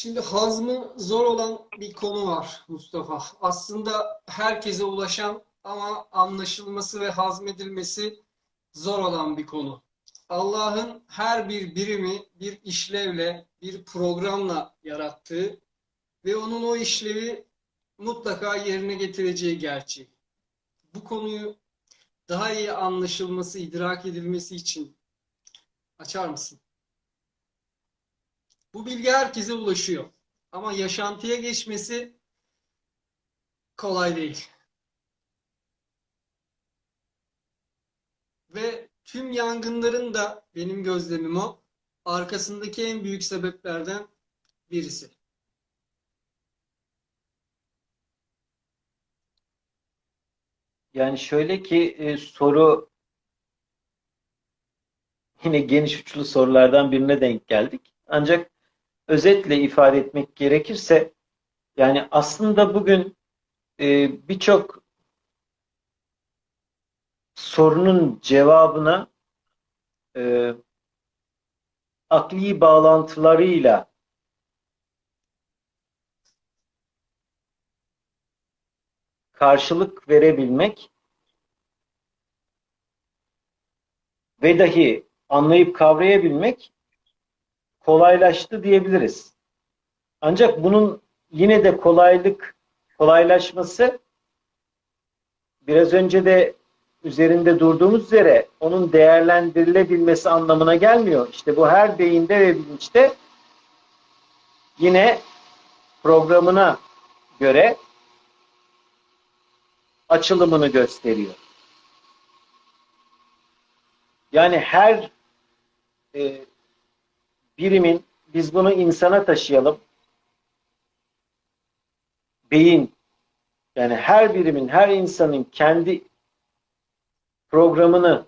Şimdi hazmı zor olan bir konu var Mustafa. Aslında herkese ulaşan ama anlaşılması ve hazmedilmesi zor olan bir konu. Allah'ın her bir birimi bir işlevle, bir programla yarattığı ve onun o işlevi mutlaka yerine getireceği gerçeği. Bu konuyu daha iyi anlaşılması, idrak edilmesi için açar mısın? Bu bilgi herkese ulaşıyor. Ama yaşantıya geçmesi kolay değil. Ve tüm yangınların da benim gözlemim o. Arkasındaki en büyük sebeplerden birisi. Yani şöyle ki e, soru yine geniş uçlu sorulardan birine denk geldik. Ancak özetle ifade etmek gerekirse yani aslında bugün e, birçok sorunun cevabına e, akli bağlantılarıyla karşılık verebilmek ve dahi anlayıp kavrayabilmek kolaylaştı diyebiliriz. Ancak bunun yine de kolaylık kolaylaşması biraz önce de üzerinde durduğumuz üzere onun değerlendirilebilmesi anlamına gelmiyor. İşte bu her beyinde ve bilinçte yine programına göre açılımını gösteriyor. Yani her e, birimin biz bunu insana taşıyalım. Beyin yani her birimin, her insanın kendi programını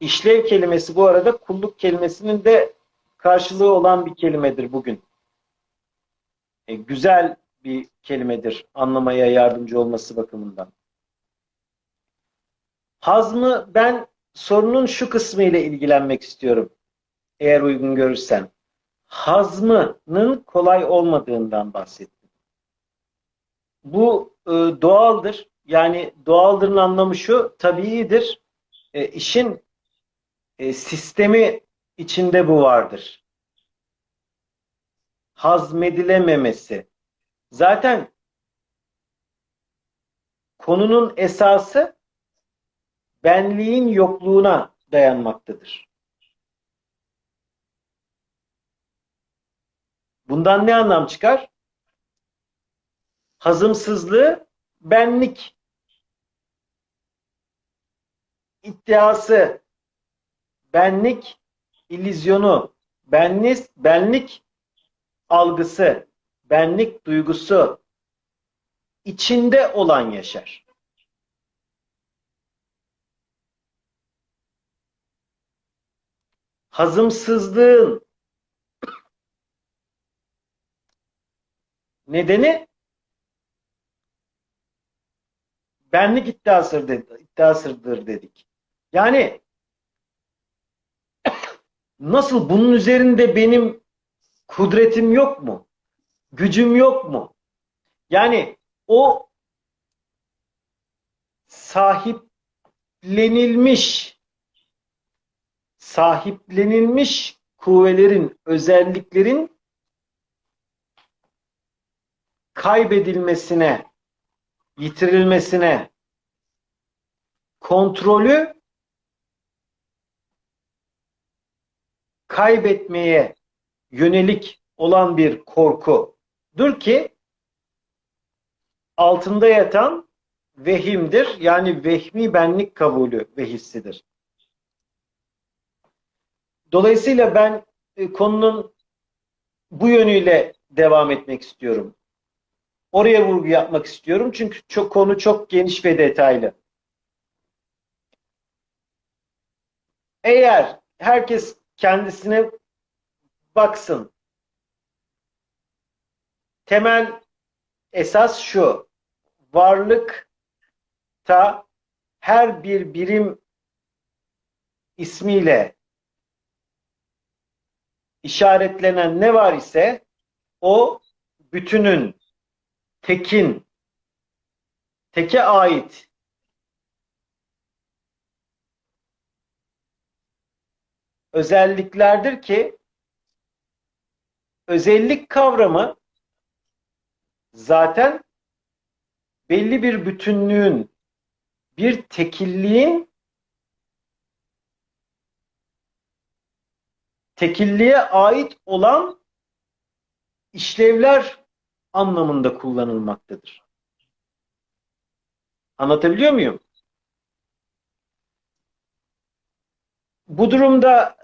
işlev kelimesi bu arada kulluk kelimesinin de karşılığı olan bir kelimedir bugün. E, güzel bir kelimedir anlamaya yardımcı olması bakımından. Hazmı ben sorunun şu kısmı ile ilgilenmek istiyorum. Eğer uygun görürsen. Hazmının kolay olmadığından bahsettim. Bu e, doğaldır. Yani doğaldırın anlamı şu, tabiidir. E, işin e, sistemi içinde bu vardır. Hazmedilememesi. Zaten konunun esası benliğin yokluğuna dayanmaktadır. Bundan ne anlam çıkar? Hazımsızlığı benlik iddiası, benlik illüzyonu, benlik, benlik algısı, benlik duygusu içinde olan yaşar. Hazımsızlığın nedeni benlik iddiasıdır, dedi, iddiasıdır dedik. Yani nasıl bunun üzerinde benim kudretim yok mu? Gücüm yok mu? Yani o sahiplenilmiş sahiplenilmiş kuvvelerin, özelliklerin kaybedilmesine, yitirilmesine, kontrolü kaybetmeye yönelik olan bir korkudur ki altında yatan vehimdir. Yani vehmi benlik kabulü ve hissidir. Dolayısıyla ben e, konunun bu yönüyle devam etmek istiyorum. Oraya vurgu yapmak istiyorum çünkü çok konu çok geniş ve detaylı. Eğer herkes kendisine baksın. Temel esas şu. Varlıkta her bir birim ismiyle işaretlenen ne var ise o bütünün, tekin, teke ait özelliklerdir ki özellik kavramı zaten belli bir bütünlüğün, bir tekilliğin tekilliğe ait olan işlevler anlamında kullanılmaktadır. Anlatabiliyor muyum? Bu durumda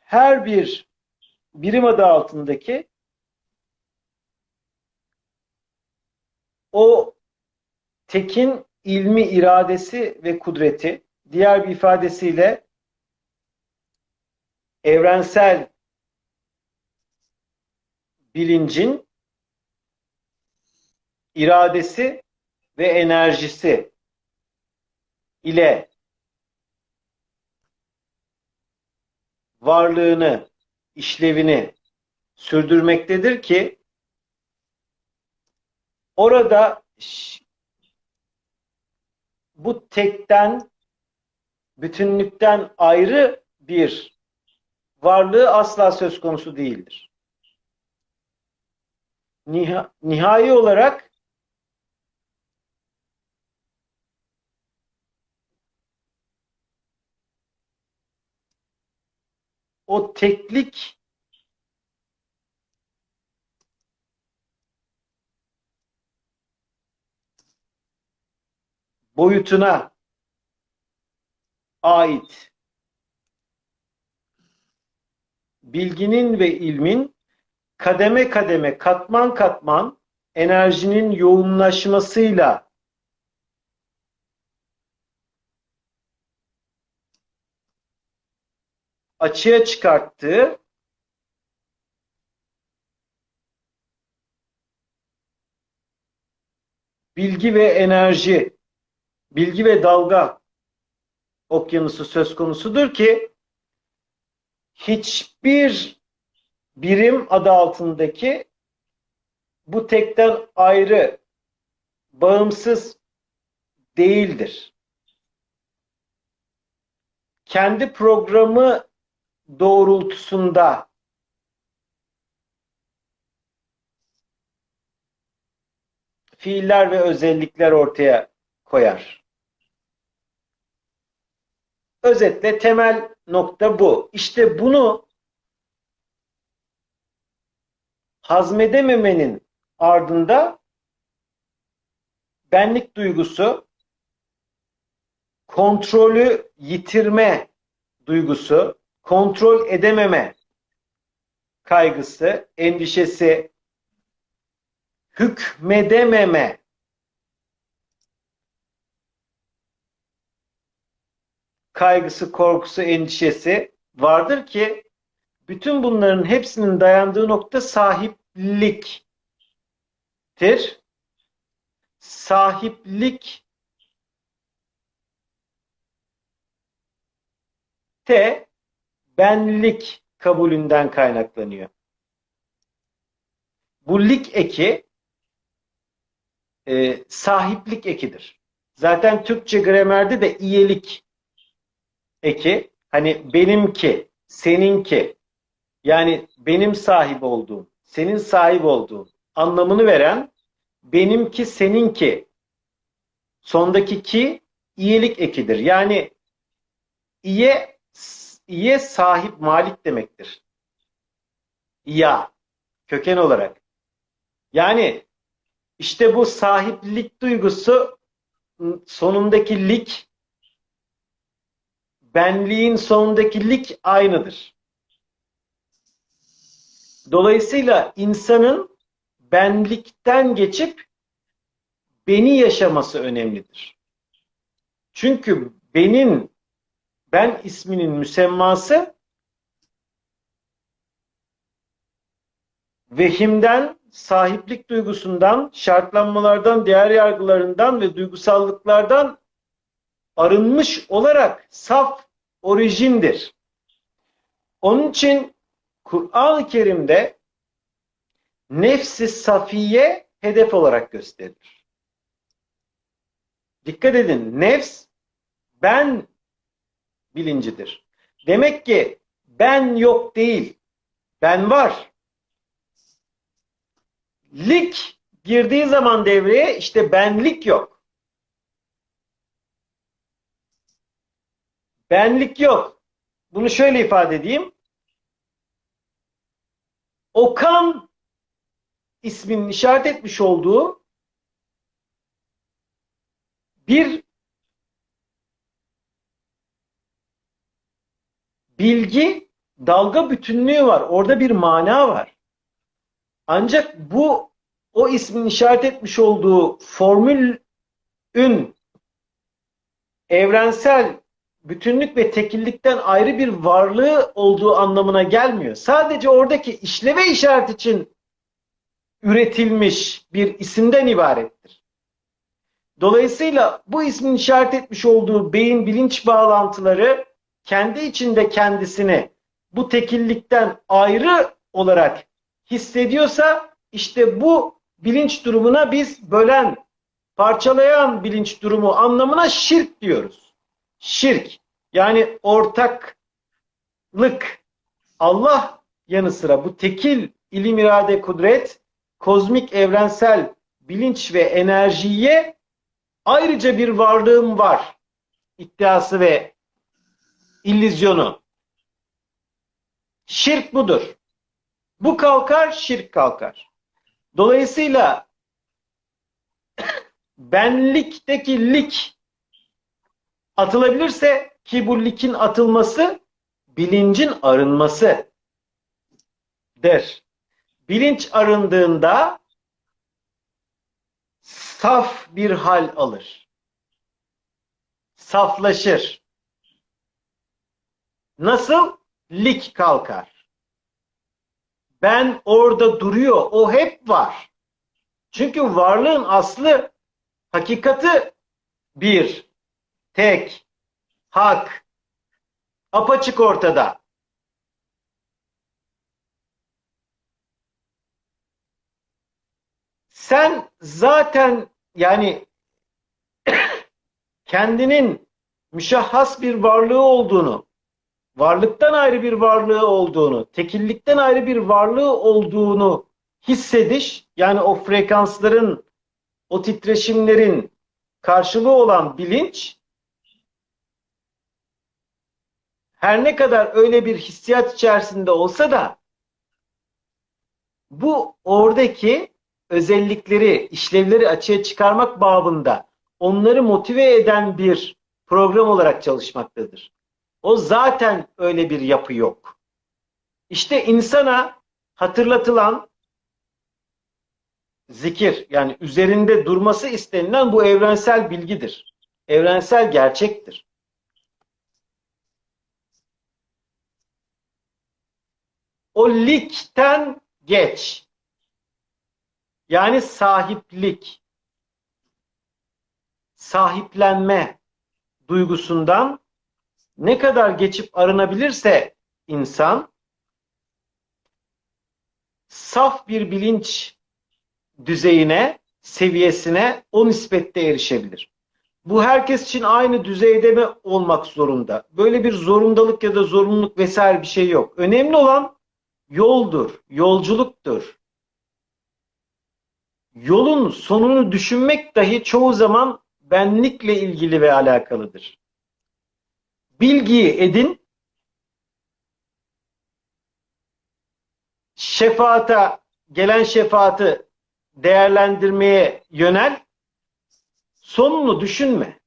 her bir birim adı altındaki o tekin ilmi, iradesi ve kudreti diğer bir ifadesiyle evrensel bilincin iradesi ve enerjisi ile varlığını, işlevini sürdürmektedir ki orada bu tekten, bütünlükten ayrı bir varlığı asla söz konusu değildir. Niha, nihai olarak o teklik boyutuna ait bilginin ve ilmin kademe kademe, katman katman enerjinin yoğunlaşmasıyla açığa çıkarttığı bilgi ve enerji, bilgi ve dalga okyanusu söz konusudur ki hiçbir birim adı altındaki bu tekten ayrı, bağımsız değildir. Kendi programı doğrultusunda fiiller ve özellikler ortaya koyar. Özetle temel nokta bu. İşte bunu hazmedememenin ardında benlik duygusu, kontrolü yitirme duygusu, kontrol edememe kaygısı, endişesi, hükmedememe kaygısı, korkusu, endişesi vardır ki bütün bunların hepsinin dayandığı nokta sahipliktir. Sahiplik te benlik kabulünden kaynaklanıyor. Bu lik eki e, sahiplik ekidir. Zaten Türkçe gramerde de iyelik eki hani benimki, seninki yani benim sahip olduğum, senin sahip olduğun anlamını veren benimki, seninki sondaki ki iyilik ekidir. Yani iye iye sahip malik demektir. İya köken olarak. Yani işte bu sahiplik duygusu sonundaki lik benliğin sonundaki lik aynıdır. Dolayısıyla insanın benlikten geçip beni yaşaması önemlidir. Çünkü benim ben isminin müsemması vehimden, sahiplik duygusundan, şartlanmalardan, değer yargılarından ve duygusallıklardan arınmış olarak saf orijindir. Onun için Kur'an-ı Kerim'de nefsi safiye hedef olarak gösterilir. Dikkat edin, nefs ben bilincidir. Demek ki ben yok değil, ben var. Lik girdiği zaman devreye işte benlik yok. Benlik yok. Bunu şöyle ifade edeyim. Okan isminin işaret etmiş olduğu bir bilgi dalga bütünlüğü var. Orada bir mana var. Ancak bu o ismin işaret etmiş olduğu formülün evrensel bütünlük ve tekillikten ayrı bir varlığı olduğu anlamına gelmiyor. Sadece oradaki işleve işaret için üretilmiş bir isimden ibarettir. Dolayısıyla bu ismin işaret etmiş olduğu beyin bilinç bağlantıları kendi içinde kendisini bu tekillikten ayrı olarak hissediyorsa işte bu bilinç durumuna biz bölen, parçalayan bilinç durumu anlamına şirk diyoruz. Şirk yani ortaklık Allah yanı sıra bu tekil ilim irade kudret kozmik evrensel bilinç ve enerjiye ayrıca bir varlığım var iddiası ve illüzyonu. Şirk budur. Bu kalkar, şirk kalkar. Dolayısıyla benlikteki lik atılabilirse ki bu likin atılması bilincin arınması der. Bilinç arındığında saf bir hal alır. Saflaşır. Nasıl? Lik kalkar. Ben orada duruyor. O hep var. Çünkü varlığın aslı hakikati bir, tek, hak, apaçık ortada. Sen zaten yani kendinin müşahhas bir varlığı olduğunu, varlıktan ayrı bir varlığı olduğunu, tekillikten ayrı bir varlığı olduğunu hissediş, yani o frekansların, o titreşimlerin karşılığı olan bilinç, her ne kadar öyle bir hissiyat içerisinde olsa da bu oradaki özellikleri, işlevleri açığa çıkarmak babında onları motive eden bir program olarak çalışmaktadır. O zaten öyle bir yapı yok. İşte insana hatırlatılan zikir yani üzerinde durması istenilen bu evrensel bilgidir. Evrensel gerçektir. O likten geç. Yani sahiplik, sahiplenme duygusundan ne kadar geçip arınabilirse insan saf bir bilinç düzeyine, seviyesine o nispette erişebilir. Bu herkes için aynı düzeyde mi olmak zorunda? Böyle bir zorundalık ya da zorunluluk vesaire bir şey yok. Önemli olan yoldur, yolculuktur. Yolun sonunu düşünmek dahi çoğu zaman benlikle ilgili ve alakalıdır. Bilgiyi edin, şefaata, gelen şefaati değerlendirmeye yönel, sonunu düşünme.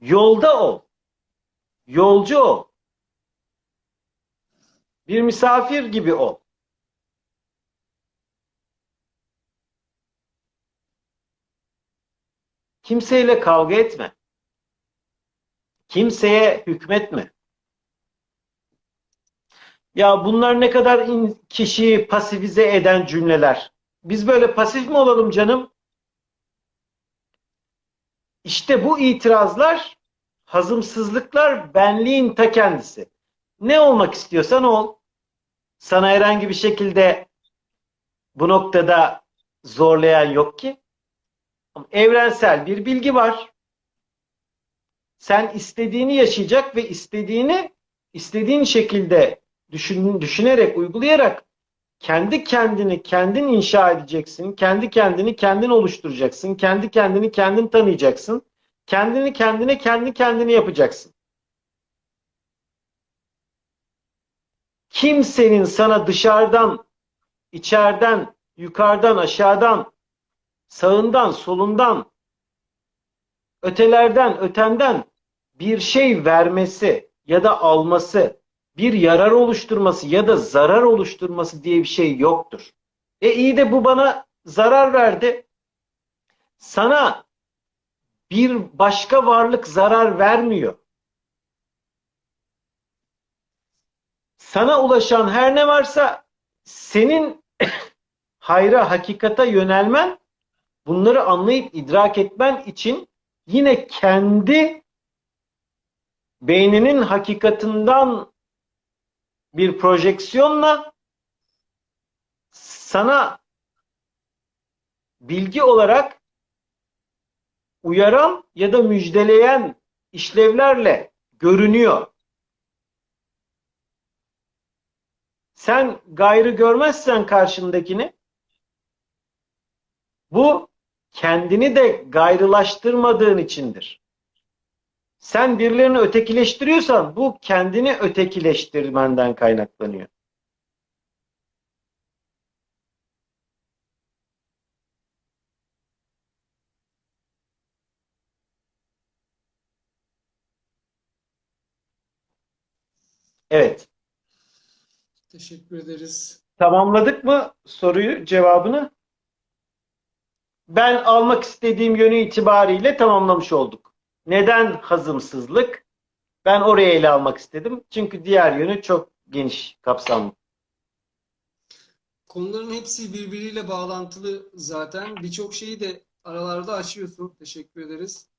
Yolda ol. Yolcu ol. Bir misafir gibi ol. Kimseyle kavga etme. Kimseye hükmetme. Ya bunlar ne kadar kişiyi pasifize eden cümleler. Biz böyle pasif mi olalım canım? İşte bu itirazlar, hazımsızlıklar benliğin ta kendisi. Ne olmak istiyorsan ol. Sana herhangi bir şekilde bu noktada zorlayan yok ki. Evrensel bir bilgi var. Sen istediğini yaşayacak ve istediğini istediğin şekilde düşün, düşünerek, uygulayarak kendi kendini kendin inşa edeceksin. Kendi kendini kendin oluşturacaksın. Kendi kendini kendin tanıyacaksın. Kendini kendine kendi kendini yapacaksın. Kimsenin sana dışarıdan, içeriden, yukarıdan, aşağıdan, sağından, solundan, ötelerden, ötenden bir şey vermesi ya da alması, bir yarar oluşturması ya da zarar oluşturması diye bir şey yoktur. E iyi de bu bana zarar verdi. Sana bir başka varlık zarar vermiyor. Sana ulaşan her ne varsa senin hayra, hakikata yönelmen, bunları anlayıp idrak etmen için yine kendi beyninin hakikatinden bir projeksiyonla sana bilgi olarak uyaran ya da müjdeleyen işlevlerle görünüyor. Sen gayrı görmezsen karşındakini bu kendini de gayrılaştırmadığın içindir. Sen birilerini ötekileştiriyorsan bu kendini ötekileştirmenden kaynaklanıyor. Evet. Teşekkür ederiz. Tamamladık mı soruyu, cevabını? Ben almak istediğim yönü itibariyle tamamlamış olduk. Neden hazımsızlık? Ben oraya ele almak istedim. Çünkü diğer yönü çok geniş, kapsamlı. Konuların hepsi birbiriyle bağlantılı zaten. Birçok şeyi de aralarda açıyorsun. Teşekkür ederiz.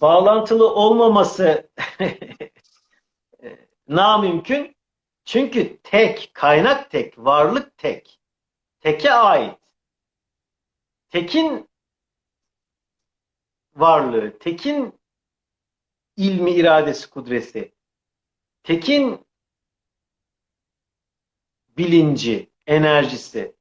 Bağlantılı olmaması namümkün. Çünkü tek, kaynak tek, varlık tek. Teke ait. Tekin varlığı, tekin ilmi, iradesi, kudreti, tekin bilinci, enerjisi,